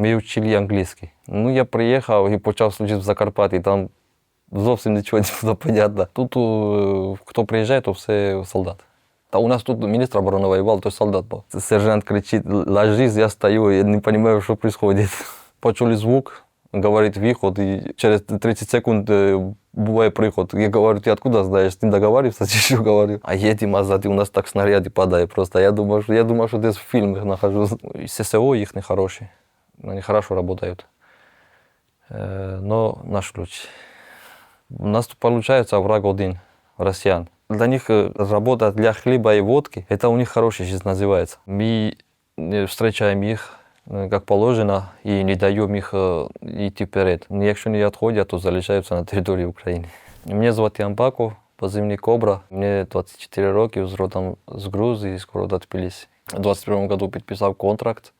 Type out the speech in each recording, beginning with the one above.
Ми вчили англійський. Ну, я приїхав і почав служити в Закарпатті, там зовсім нічого не було понятно. Тут е, хто приїжджає, то все солдат. Та у нас тут міністр оборони воював, то солдат був. Сержант кричить, ложись, я стою, я не розумію, що відбувається. Почули звук, говорить виход, і через 30 секунд е, буває приход. Я говорю, ти откуда знаєш, з ним договарився, чи що говорю? А їдемо назад, і у нас так снаряди падає просто. Я думав, що, я думав, що десь в фільмах нахожусь. І ССО їх не хороші, вони хорошо працюють. Е, но наш ключ. У нас тут получается враг один, россиян. Для них э, работа для хлеба и водки, это у них хороший жизнь называется. Мы э, встречаем их э, как положено и не даем их э, идти вперед. Но Якщо не відходять, то залишаються на території України. Мене звати Ампаков, позивний Кобра. Мені 24 роки, з родом з Грузії, з города Тбилисі. У 21 году підписав контракт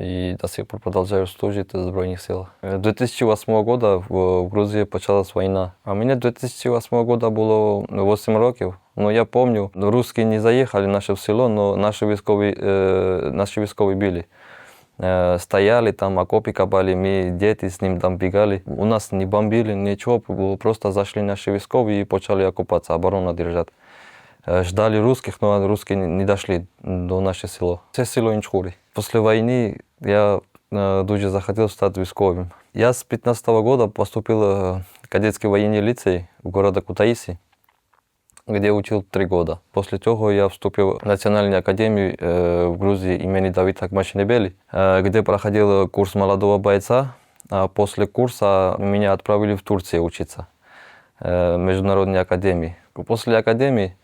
и до сих пор продолжаю служить в Збройних силах. Э, 2008 года в, в Грузии почалась война. А мені 2008 года було 8 років. Ну я пам'ятаю, русські не заїхали в наше село, но наші військові, е, наші військові били. Е, стояли там, окопи копали, ми діти з ним там бігали. У нас не бомбили, нічого, було, просто зайшли наші військові і почали окупатися, оборону держати. Е, Ждали русских, но русские не не дошли до нашого села. Це село Інчхурі. Після війни я е, дуже захотів стати військовим. Я з 15 года поступил е, в кадетский военный лицей в города Кутаиси, где учил три года. После того я вступил в Национальную академию э, в Грузии имени Давида Акмашинебели, э, где проходил курс молодого бойца. А после курса меня отправили в Турцию учиться, э, в Международной академии. После академии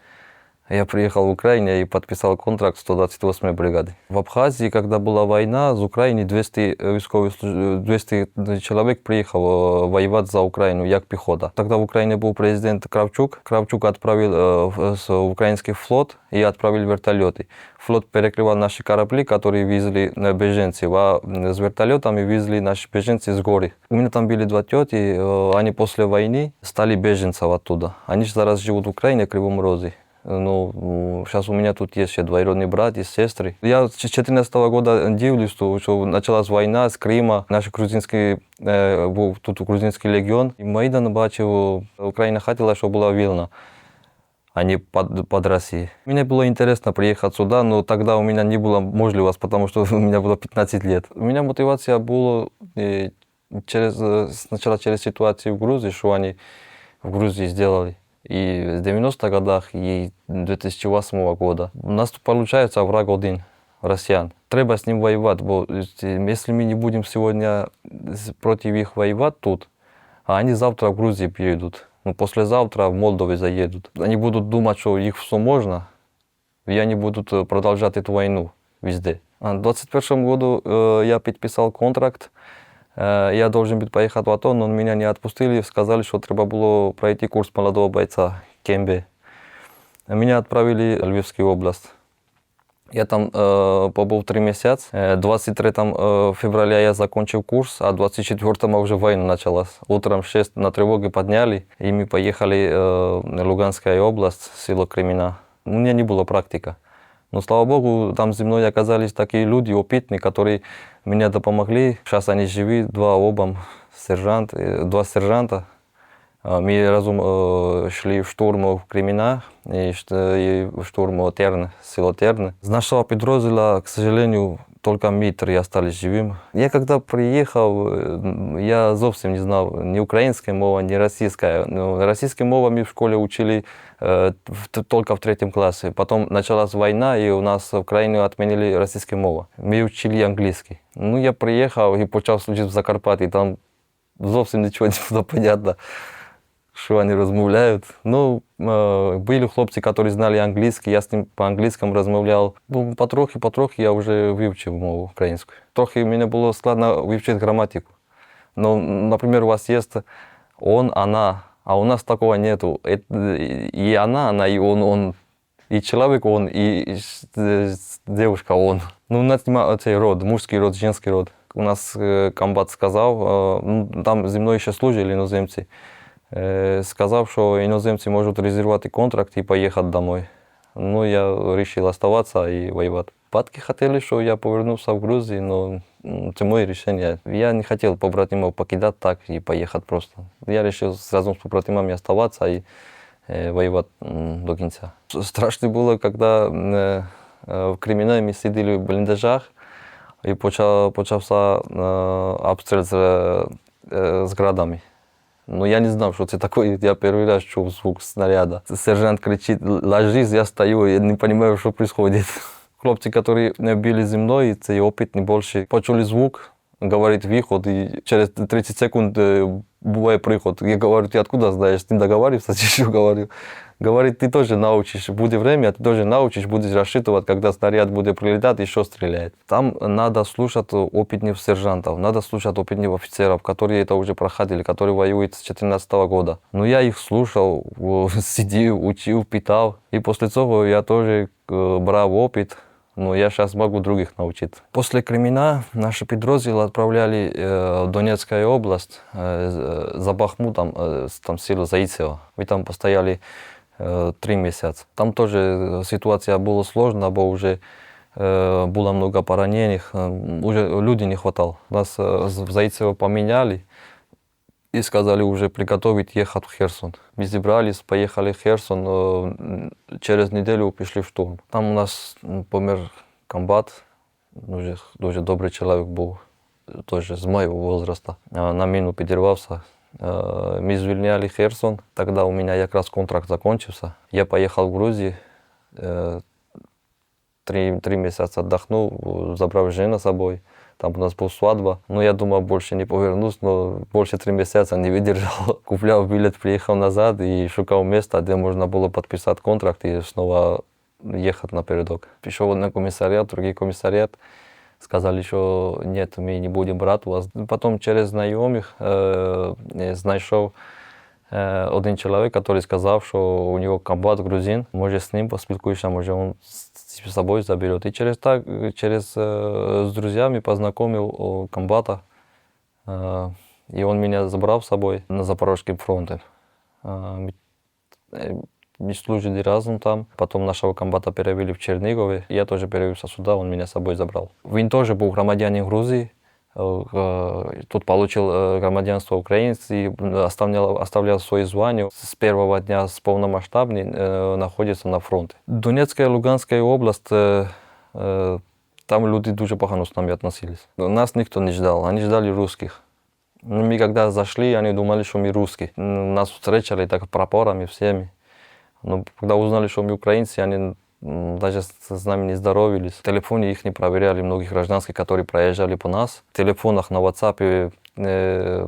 я приехал в Украину и подписал контракт 128-й бригады. В Абхазии, когда была война, с Украины 200, військових служ- 200 человек приехал э, воевать за Украину, як пехота. Тогда в Украине был президент Кравчук. Кравчук отправил э, в- с- украинский флот и отправил вертолеты. Флот перекрывал наши корабли, которые везли э, беженцев, а с вертолетами везли наши беженцы с горы. У меня там были два тети, они после войны стали беженцев оттуда. Они сейчас живут в Украине, в Кривом Розе. Ну, сейчас у меня тут есть еще двоюродный брат и сестры. Я с 2014 года дивлюсь, что, что началась война с Крима, наш грузинський, е, був тут грузинський легіон. І Майдан бачив, Україна хотіла, щоб була вільна, а не под, под Россией. Мне было интересно приехать сюда, но тогда у меня не было можливости, потому что у меня было 15 лет. У меня мотивация была э, через, э, сначала через ситуацию в Грузии, что они в Грузии сделали. И в 90-х годах, и 2008 года. У нас получается враг один, россиян. Треба с ним воевать, бо если мы не будем сегодня с- против их воевать тут, а они завтра в Грузии перейдут, ну, послезавтра в Молдове заедут. Они будут думать, что их все можно, и они будут э, продолжать эту войну везде. А В 2021 году э, я подписал контракт, Я должен был поехать в АТО, но меня не отпустили, сказали, что треба было пройти курс молодого бойца Кембе. Меня отправили в Львівську область. Я там э, побыл три месяца. Э, 23 э, февраля я закончил курс, а 24 уже война началась. Утром в 6 на тревоге подняли, и мы поехали э, в Луганская область, село Кремена. У меня не было практика. Но, слава богу, там со мной оказались такие люди опытные, которые меня допомогли. Сейчас они живы, два обам, сержант, э, два сержанта. А, Мы разом э, шли в штурм в Кремена и, ш- и в штурм Терн, село Терн. С нашего підрозділа, к сожалению, только мы три остались живым. Я когда приехал, э, я зовсім не знал ни украинской мовы, ни российской. Ну, российской мовы мы в школе учили э, в- только в третьем классе. Потом началась война, и у нас в Украине отменили российскую мову. Мы учили английский. Ну, я приехал и почав служити в Закарпатті, там зовсім нічого не було понятно що вони розмовляють. Ну, е, були хлопці, які знали англійський, я з ним по-англійському розмовляв. Ну, потрохи, потрохи я вже вивчив мову українську. Трохи мені було складно вивчити граматику. Ну, наприклад, у вас є он, она, а у нас такого нету. Это И она, она, и он, он. И человек он, и э, девушка он. Ну, у нас немає цей род, мужський род, женський род. У нас е, комбат сказав, е, ну, там зі мною ще служили іноземці. Е, сказав, що іноземці можуть резервувати контракт і поїхати домой. Ну, я вирішив залишатися і воювати. Батьки хотели, что я повернулся в Грузию, но м, это мое решение. Я не хотел побратимов покидать так и поехать просто. Я решил сразу с побратимами оставаться и э, воевать м, до конца. Страшно было, когда э, э, в Креміне ми сиділи в бліндажах, і почав, почався е, обстріл з, е, з градами. Ну я не знав, що це таке. Я перший раз чув звук снаряда. Сержант кричить, ложись, я стою, я не розумію, що відбувається. Хлопці, які били зі мною, цей опит не більше, почули звук, говорить виход, і через 30 секунд е, буває приход. Я говорю, ти откуда знаєш? Ти договаривався, чи що говорю? Говорит, ты тоже научишь, будет время, ты тоже научишь, будешь рассчитывать, когда снаряд будет прилетать, еще стрелять. Там надо слушать опытных сержантов, надо слушать опытных офицеров, которые это уже проходили, которые воюют с 2014 года. Но я их слушал, сидел, учил, питал. И после этого я тоже э, брал опыт, но я сейчас могу других научить. После Кремена наши підрозділи отправляли э, в Донецкую область, э, за Бахмутом, э, там силу Заицева. Мы там постояли э, три месяца. Там тоже ситуация была сложная, бо уже э, было много поранених, э, уже людей не хватало. Нас э, в Заицево поменяли и сказали уже приготовить ехать в Херсон. Мы собрались, поехали в Херсон, э, через неделю пришли в штурм. Там у нас м, помер комбат, дуже, дуже добрий чоловік був, теж з моего возраста. Е, На міну підірвався. Е, Ми звільняли Херсон, тоді у мене якраз контракт закончився. Я поїхав в Грузію, е, три, три місяці віддохнув, забрав жену з собою. Там у нас була свадьба. Ну, я думав, більше не повернусь, но більше три місяці не видержав. Купляв білет, приїхав назад і шукав місце, де можна було підписати контракт і знову їхати напередок. Пішов на комісаріат, другий комісаріат. Сказали, що ні, ми не будемо брати вас. Потім через знайомих е, знайшов е, один чоловік, який сказав, що у нього комбат грузин, може з ним поспілкуєшся, може він з собою заберет. І через так, через е, з друзями познайомив о, комбата, е, і він мене забрав з собою на Запорожський фронт. Е, ми, е, мы служили разом там. Потом нашего комбата перевели в Чернигове. Я тоже перевелся сюда, он меня с собой забрал. Він тоже был громадянин Грузии. Э, Тут получил э, громадянство украинец и оставлял, оставлял свои звания. С первого дня с полномасштабной э, находится на фронте. Донецкая и Луганская область, там люди дуже погано с нами относились. Нас никто не ждал, они ждали русских. Ну, Мы когда зашли, они думали, что мы русские. Нас встречали так прапорами всеми. Но когда узнали, что мы украинцы, они даже с нами не здоровились. В телефоне их не проверяли, многих гражданских, которые проезжали по нас. В телефонах на WhatsApp э,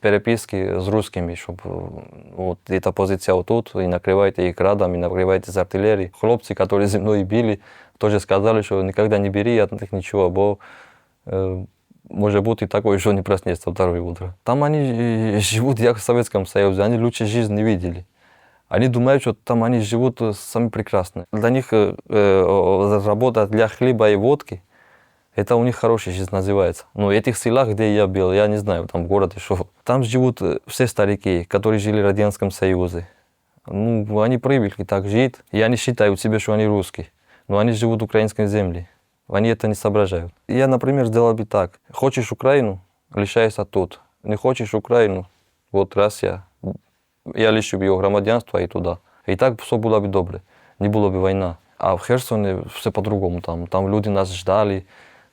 переписки с русскими, чтобы вот эта позиция вот тут, и накрывайте их градом, и накрывайте с артиллерии. Хлопцы, которые земной били, тоже сказали, что никогда не бери от них ничего, бо э, может быть и такое, что не проснется второе утро. Там они э, живут, как в Советском Союзе, они лучше жизнь не видели. Они думают, что там они живут э, сами прекрасно. Для них э, э, работа для хлеба и водки, это у них хорошая жизнь называется. Но в этих селах, где я был, я не знаю, там город еще, там живут э, все старики, которые жили в Радянском Союзе. Ну, они привыкли так жить, и они считают себя, что они русские. Но они живут в украинской земле. Они это не соображают. Я, например, сделал бы так. Хочешь Украину, лишайся тут. Не хочешь Украину, вот раз я я лишив його громадянства і туди. І так все було б добре, не було б війна. А в Херсоне все по-другому. Там, там люди нас ждали,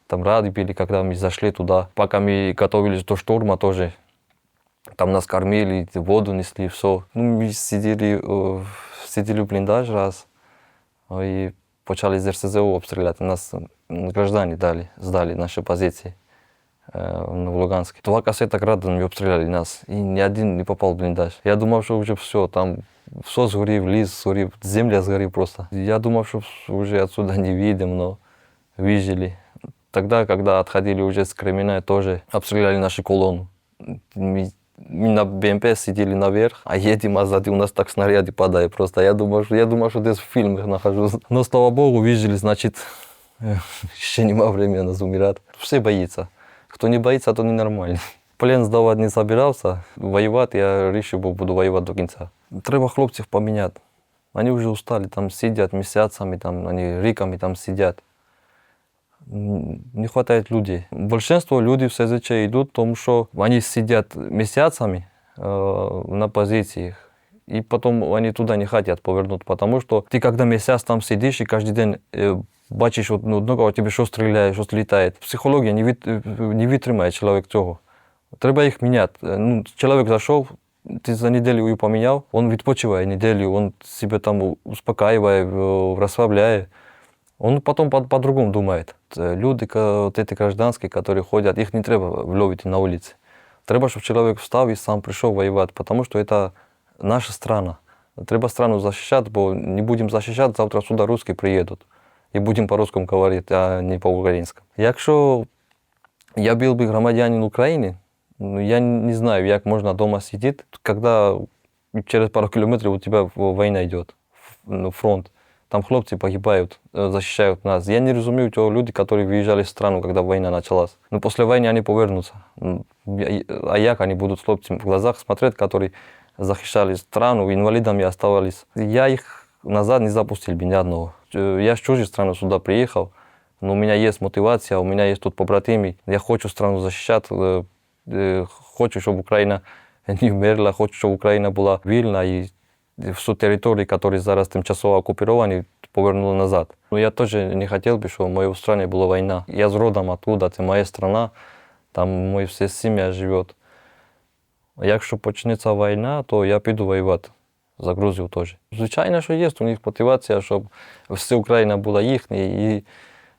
там рады были, когда мы зашли туда. Пока мы готовились до штурма тоже, там нас кормили, воду несли, все. Ну, мы сидели, э, сидели в блиндаж раз, э, и почали з РСЗО обстріляти. Нас м, граждане дали, сдали наши позиции э, в Луганске. Два кассета градами обстреляли нас, и ни один не попал в блиндаж. Я думал, что уже все, там все сгорів, ліс сгорів, земля сгорів просто. Я думал, что уже отсюда не видим, но видели. Тогда, когда отходили уже с Кремена, тоже обстреляли нашу колонну. Мы, мы на БМП сидели наверх, а едем, а сзади у нас так снаряды падают просто. Я думал, что, я думал, что здесь в фильмах нахожусь. Но, слава богу, видели, значит, еще нема времени нас умирать. Все боятся. Кто не боится, то ненормальный. Плен здавати не собирався. Воювати я вирішив, бо буду воювати до кінця. Треба хлопців поміняти. Вони вже устали, там сидять місяцями, там, вони ріками там сидять. М, Не хватает людей. Большинство людей все зачем идут, потому что они сидят месяцами э, на позициях, и потом они туда не хотят повернуть, потому что ты когда месяц там сидишь и каждый день э, бачиш одну одного, тебе що стріляє, що літає. Психологія не, від, не витримає чоловік цього. Треба їх міняти. Е, Ну, чоловік зайшов, ти за неділю його поміняв, він відпочиває неділю, він себе там успокаиває, е, розслабляє. Он потом по- по-другому думает. Э, Люди, ка- вот эти гражданские, которые ходят, их не треба вловить на улице. Треба, чтобы человек встал и сам пришел воевать, потому что это наша страна. Треба страну защищать, бо не будем защищать, завтра сюда русские приедут. И будем по-русскому говорить, а не по-українському. Якщо я був би громадянин України, ну, я не знаю, як можна дома сидіти, коли через пару кілометрів у тебе війна йде, ну, фронт. Там хлопці погибають, э, захищають нас. Я не розумію того люди, які виїжджали в страну, коли війна почалась. Ну, після війни вони повернуться. Ну, я- А як вони будуть хлопцям в глазах смотреть, які захищали страну, інвалідами оставались. Я їх назад не запустил бы ни одного. Э, Я с чужой страны сюда приехал, но у меня есть мотивация, у меня есть тут побратимы. Я хочу страну защищать, э, э, хочу, чтобы Украина не вмерла, хочу, чтобы Украина была вільна і всю територію, які зараз тимчасово окуповані, повернули назад. Ну, я теж не хотів би, щоб в моїй країні була війна. Я з родом оттуда, це моя страна, там моя вся сім'я живе. Якщо почнеться війна, то я піду воювати за Грузію теж. Звичайно, що є у них мотивація, щоб вся Україна була їхня. І,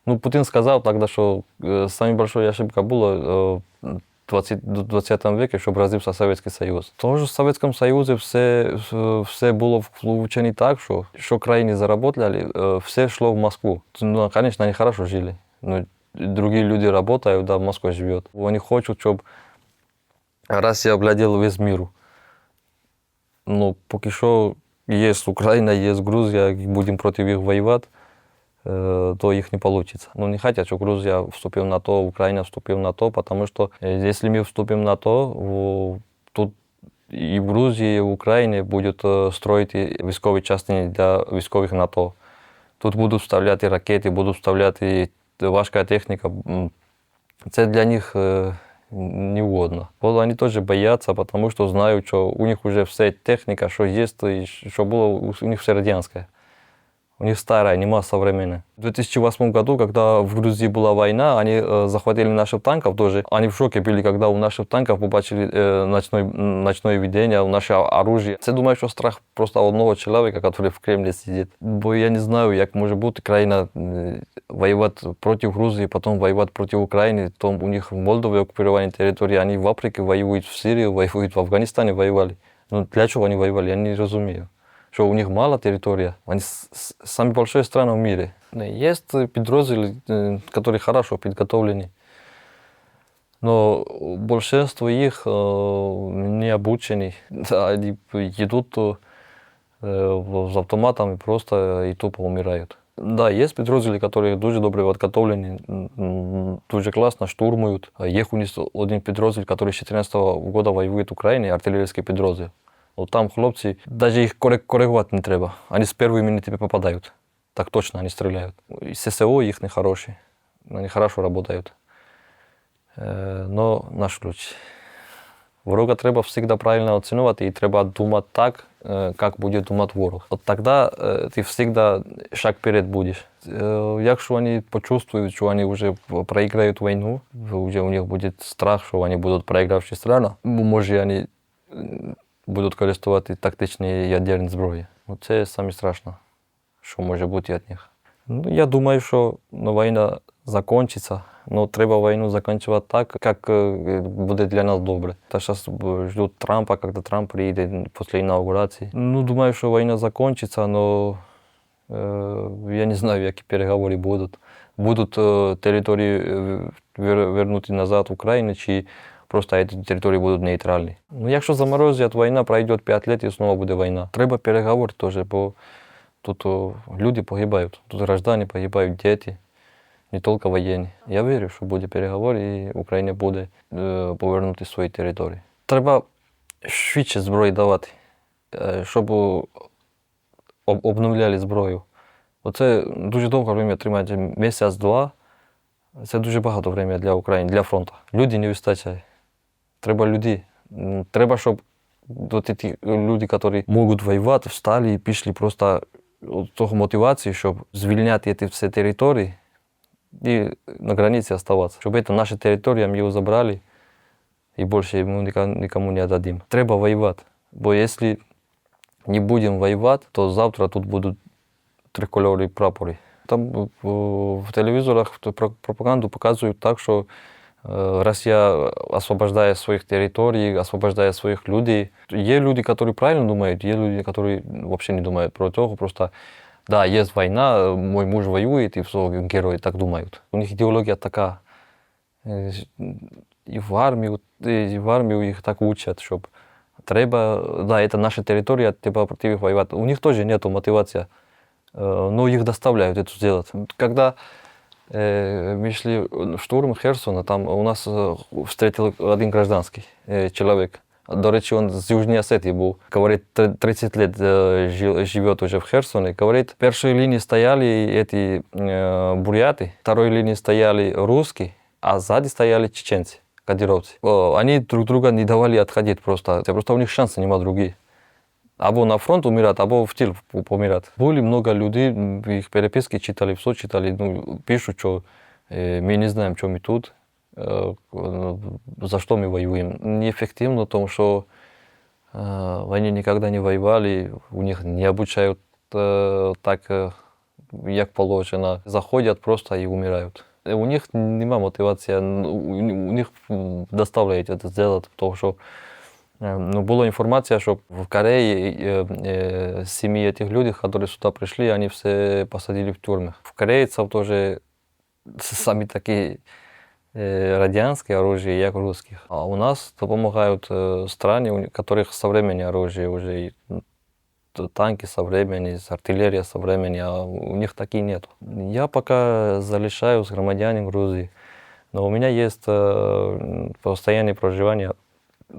ну, Путін сказав тоді, що е, найбільша ошибка була е, в 20, 20 веке, щоб розвився Совєтський Союз. Тому що в Совєтському Союзі все, все було включено так, що, що країни заработали, е, все йшло в Москву. Ну, звісно, вони хорошо жили. Ну, Другі люди працюють, да, Москва живе. Вони хочуть, щоб Росія обладала весь мир. Ну, поки що є Україна, є Грузія, і будемо проти них воювати, е, то їх не вийде. Ну, не хочуть, щоб Грузія вступила в НАТО, Україна вступила в НАТО, тому що е, якщо ми вступимо в НАТО, тут і в Грузії, і в Україні будуть е, строїти військові частини для військових НАТО. Тут будуть вставляти ракети, будуть вставляти важка техніка. Це для них е, не угодно. Бо вони теж бояться, тому що знають, що у них вже все техніка, що є, і що було у у них все радянське. У них старая, нема современная. В 2008 году, когда в Грузии была война, они э, захватили наших танков тоже. Они в шоке были, когда у наших танков побачили э, ночной, м, ночное видение, у наше оружие. Це думаю, що страх просто одного чоловіка, який в Кремлі сидить. Бо я не знаю, як може бути країна е, воювати проти Грузії, потім воювати проти України. Там у них в Молдові окуповані території, вони в Африці воюють, в Сирії воюють, в Афганістані воювали. Ну для чого вони воювали, я не розумію. Що у них мала територія, вони с- с- самі большая страна в мире. Є підрозділи, е, які хорошо підготовлені. Но большинство их э, не обучены. Да, они идут э, в- с автоматами просто и тупо умирают. Да, есть підрозділи, які дуже добре підготовлені, м, м, дуже класно штурмують. А Є у них один підрозділ, який з 2014 року воює в Україні, артилерійський підрозділ. От там хлопці, навіть їх корек- коригувати не треба. Вони з першої минути попадають. Так точно вони стріляють. І ССО їхні хороші, вони хорошо працюють. Е, Но наш ключ. Ворога треба завжди правильно оцінювати і треба думати так, е, як буде думати ворог. От тоді е, ти завжди шаг вперед будеш. Е, Якщо вони почувствують, що вони вже проіграють війну, вже у них буде страх, що вони будуть проігравши страну, може вони е, будуть користувати тактичні ядерні зброї. Це саме страшно, що може бути від них. Ну, я думаю, що ну, війна закінчиться. Ну, треба війну закінчувати так, як е, буде для нас добре. Та зараз ждуть Трампа, коли Трамп приїде після інаугурації. Ну, думаю, що війна закінчиться, але е, я не знаю, які переговори будуть. Будуть е, території е, вернути назад в Україну, чи просто ці території будуть нейтральні. Ну, якщо заморозять, війна пройде 5 років і знову буде війна. Треба переговори теж, бо тут люди погибають, тут граждані погибають, діти не тільки воєнні. Я вірю, що буде переговор і Україна буде е, повернути свої території. Треба швидше зброї давати, е, щоб об- обновляли зброю. Оце дуже довго время тримати, місяць-два. Це дуже багато времени для України, для фронту. Люди не вистачає. Треба людей. Треба, щоб от ті люди, які можуть воювати, встали і пішли просто от того мотивації, щоб звільняти ці всі території і на границі оставатися. Щоб це наша територія, ми його забрали і більше ми нікому не віддадим. Треба воювати. Бо якщо не будемо воювати, то завтра тут будуть трикольорові прапори. Там в телевізорах пропаганду показують так, що е, Росія освобождає своїх територій, освобождає своїх людей. Є люди, які правильно думають, є люди, які взагалі не думають про цього. Просто да, є війна, мой муж воює, і все, герої так думають. У них ідеологія така. Е, І в армію, і в армію їх так учать, щоб треба, да, це наша територія, треба проти них воювати. У них теж немає мотивації. Э, но их доставляют это сделать. Когда э, мы шли в штурм Херсона, там у нас э, встретил один гражданский э, человек. До речі, він з Южної Осетії був. Говорить, тр- 30 лет э, жил- живет уже в Херсоне. Говорит, в первой линии стояли эти э, буряты, в второй линии стояли русские, а сзади стояли чеченцы, кадировцы. О, Они друг друга не давали отходить просто. Просто у них шанса нема другие. Або на фронт умирать, або в тил п- помирать. Были много людей, их переписки читали, все читали, ну, пишут, что э, мы не знаем, что мы тут, э, за что мы воюем. Неэффективно в том, что э, они никогда не воевали, у них не обучают э, так, э, як положено. Заходят просто и умирают. У них нема мотивації, ну, у, них м, доставляють це зробити, тому що Е, Ну, була інформація, що в Кореї е, е, сім'ї тих людей, які сюди прийшли, вони все посадили в тюрми. В корейців теж самі такі е, радянські оружия, як русських. А у нас допомагають е, страни, у яких современне оружие вже і, м, т- танки современные, артиллерия современная, а у них такие нет. Я пока залишаюсь громадянин Грузии, но у меня есть э, постоянное проживание в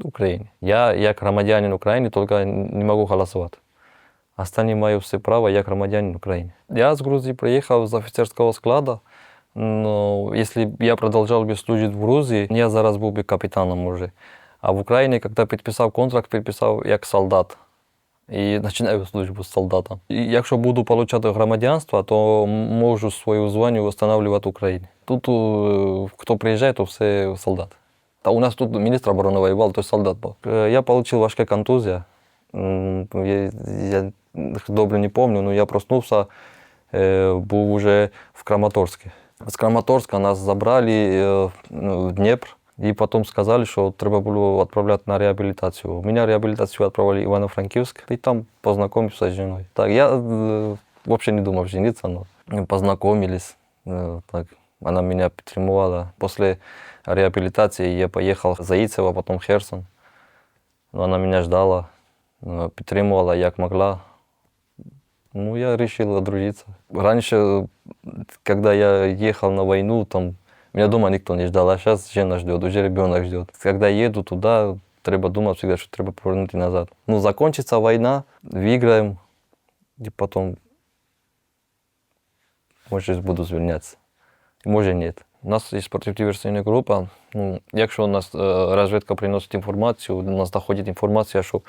Украине. Я, як громадянин України, только не могу голосувати. Останні маю все право як громадянин України. Я з Грузії приїхав з офіцерського складу. Но если б я продолжал бы служить в Грузии, я зараз був би капітаном уже. А в Україні, коли підписав контракт, підписав як солдат. І починаю службу з солдатом. І якщо буду отримати громадянство, то можу свою звання встановлювати в Україні. Тут е, хто приїжджає, то все солдат. Та у нас тут міністр оборони воював, то солдат був. Е, Я отримав важке контузія. М, Я, я добре не пам'ятаю, але я проснувся, е, був уже в Краматорську. З Краматорська нас забрали е, ну, в Дніпр. І потім сказали, що треба було відправляти на реабілітацію. Мене реабілітацію відправили в Івано-Франківськ, і там познайомився з жіною. Так, я е, взагалі не думав жениться, але познайомились. Е, Так, вона мене підтримувала. Після реабілітації я поїхав в Заїцево, потім в Херсон. Вона мене ждала, е, підтримувала як могла. Ну, я решил одружиться. Раньше, когда я ехал на войну, там меня дома никто не ждал, а сейчас жена ждет, уже ребенок ждет. Когда еду туда, треба думать всегда, что треба повернути назад. Ну, закончится война, выиграем, и потом, может, буду звільнятися. Може, ні. У нас є протидиверсійна група. Ну, якщо у нас е, розвідка приносить інформацію, до нас доходить інформація, що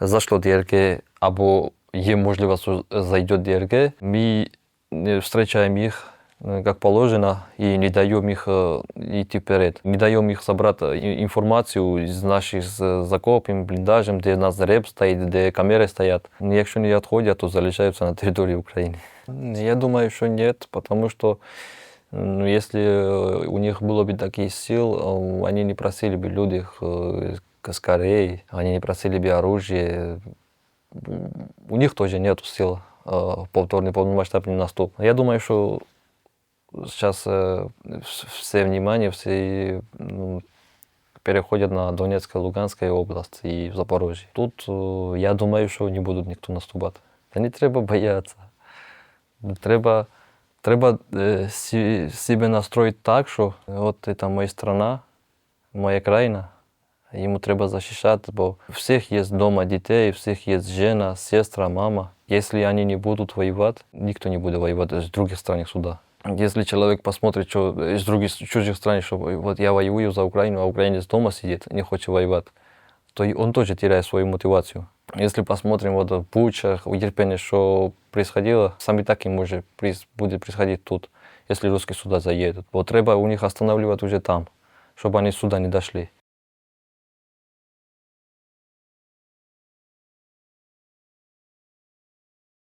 зайшло ДРГ або є можливість, що зайде ДРГ, ми е, зустрічаємо їх е, як положено і не даємо їх е, йти вперед. Не даємо їх зібрати і- інформацію з наших з закопів, бліндажем, де у нас реп стоїть, де камери стоять. Якщо не відходять, то залишаються на території України. Я думаю, що ні, тому що ну, если э, у них было бы такие сил, э, они не просили бы людей э, с Кореи, они не просили бы оружие. У них тоже нет сил повторный полномасштабный наступ. Я думаю, что сейчас вс- все внимание, все ну, переходят на Донецкую, Луганскую область и в Запорожье. Тут я думаю, що не будуть ніхто наступати. Та не треба боятися. Треба, треба е, сі- себе настроїти так, що от це моя страна, моя країна, йому треба захищати, бо у всіх є вдома дітей, у всіх є жена, сестра, мама. Якщо вони не будуть воювати, ніхто не буде воювати з інших стран сюди. Если человек посмотрит, что из других чужих стран, что вот я воюю за Украину, а украинец дома сидит, не хочет воевать, то он тоже теряет свою мотивацию. Если посмотрим вот в Бучах, в что происходило, сами так и может будет происходить тут, если русские сюда заедут. Вот треба у них останавливать уже там, чтобы они сюда не дошли.